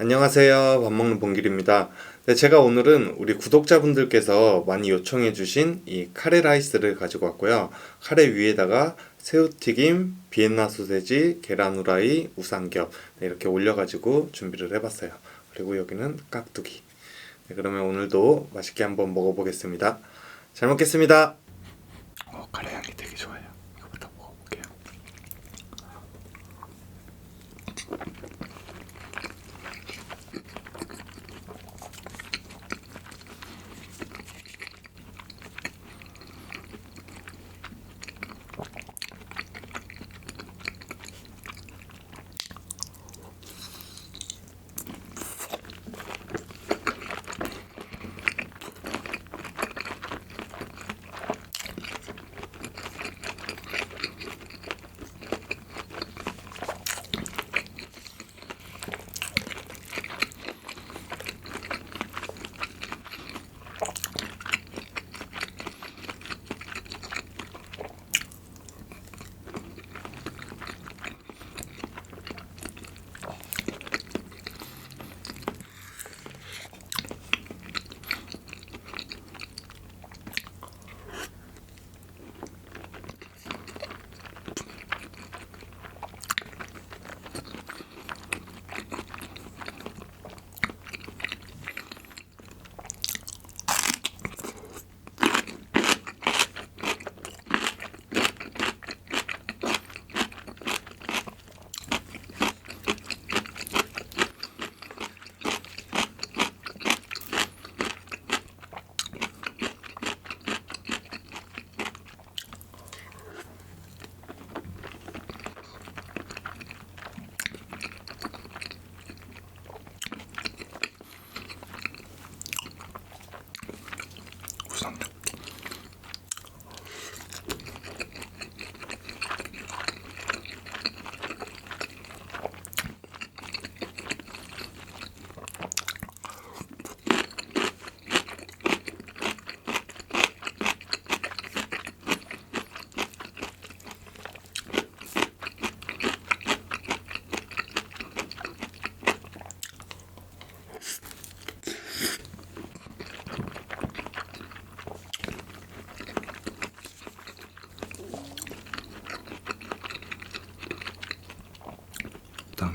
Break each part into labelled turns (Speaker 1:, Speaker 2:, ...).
Speaker 1: 안녕하세요. 밥 먹는 봉길입니다. 네, 제가 오늘은 우리 구독자분들께서 많이 요청해 주신 이 카레 라이스를 가지고 왔고요. 카레 위에다가 새우튀김, 비엔나 소세지, 계란 후라이, 우삼겹 네, 이렇게 올려가지고 준비를 해봤어요. 그리고 여기는 깍두기. 네, 그러면 오늘도 맛있게 한번 먹어보겠습니다. 잘 먹겠습니다. 어, 카레 향이 되게 좋아요. 이거부터 먹어볼게요.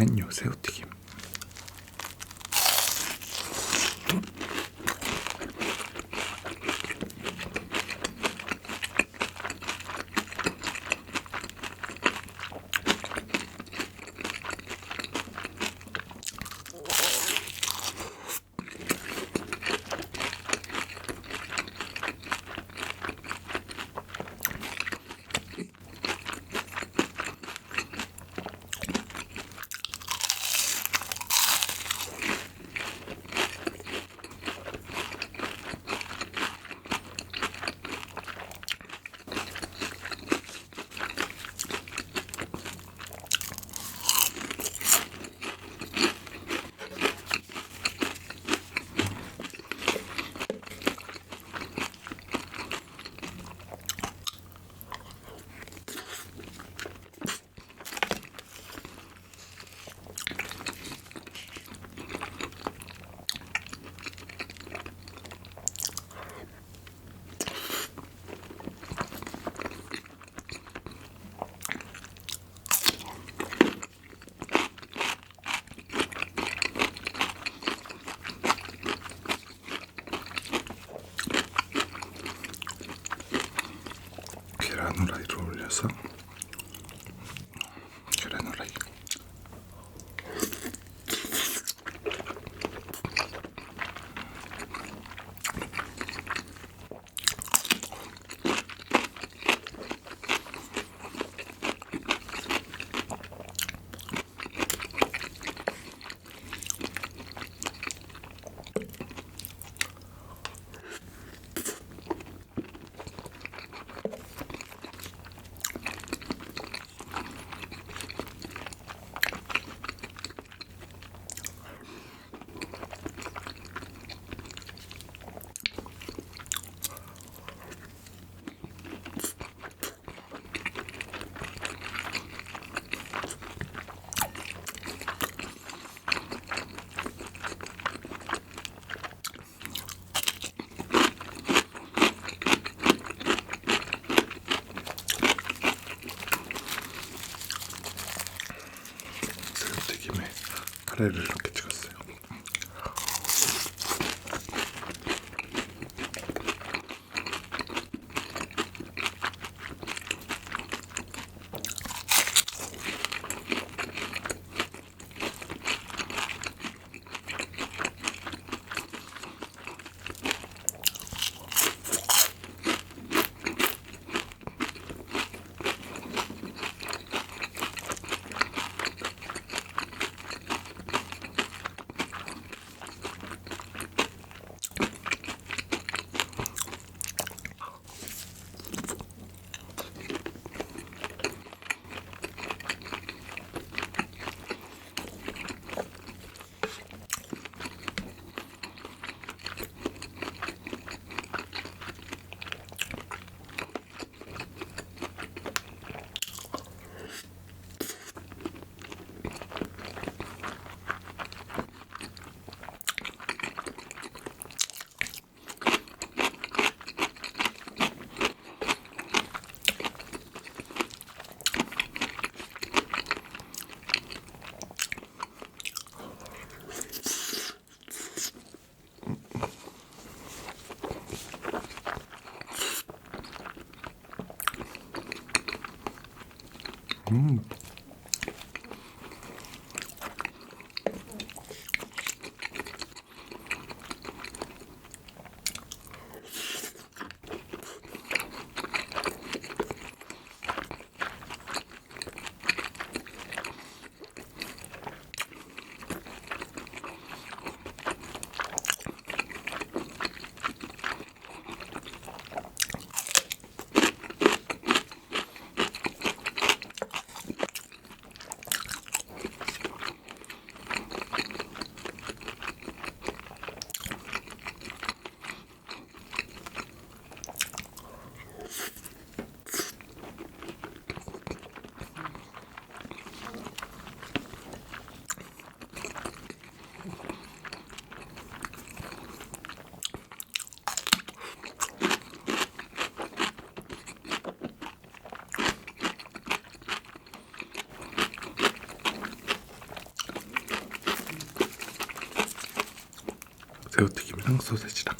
Speaker 1: 다음엔 요 새우튀김.
Speaker 2: 카 Hmm. 새우튀김이랑 소세지랑